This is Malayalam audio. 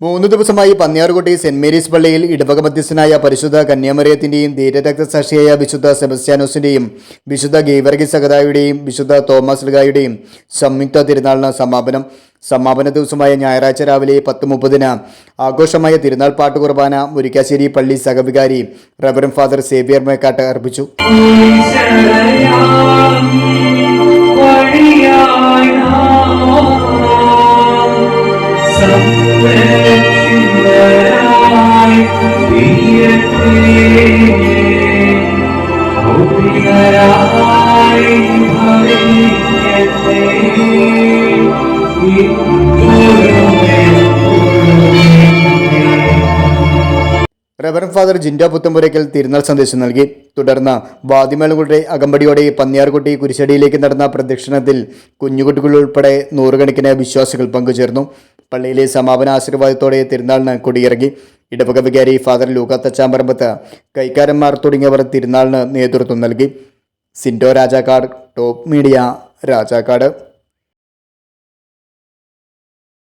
മൂന്ന് ദിവസമായി പന്നിയാർകുട്ടി സെന്റ് മേരീസ് പള്ളിയിൽ ഇടവക മധ്യസ്ഥനായ പരിശുദ്ധ കന്യാമറിയത്തിന്റെയും ധീരരക്തസാക്ഷിയായ വിശുദ്ധ സെബസ്റ്റ്യാനോസിന്റെയും വിശുദ്ധ ഗീവർഗി സഹതായുടെയും വിശുദ്ധ തോമസ് ലഗായുടെയും സംയുക്ത തിരുനാളിന് സമാപനം. സമാപന ദിവസമായ ഞായറാഴ്ച രാവിലെ പത്ത് മുപ്പതിന് ആഘോഷമായ തിരുനാൾ പാട്ട് കുർബാന മുരിക്കാശ്ശേരി പള്ളി സഹവികാരി റവറൻ ഫാദർ സേവിയർ മേക്കാട്ട് അർപ്പിച്ചു. റവറൻ ഫാദർ ജിൻഡോ പുത്തമ്പുരയ്ക്കൽ തിരുനാൾ സന്ദേശം നൽകി. തുടർന്ന് വാദിമേളുകളുടെ അകമ്പടിയോടെ പന്നിയാർകുട്ടി കുരിശടിയിലേക്ക് നടന്ന പ്രദക്ഷിണത്തിൽ കുഞ്ഞുകുട്ടികൾ ഉൾപ്പെടെ നൂറുകണക്കിന് വിശ്വാസികൾ പങ്കുചേർന്നു. പള്ളിയിലെ സമാപന ആശീർവാദത്തോടെ തിരുനാളിന് കൊടിയിറങ്ങി. ഇടവക വികാരി ഫാദർ ലൂക്ക തച്ചാമ്പറമ്പത്ത് കൈക്കാരന്മാർ തുടങ്ങിയവർ തിരുനാളിന് നേതൃത്വം നൽകി. Sindo Rajakkad top media Rajakkad.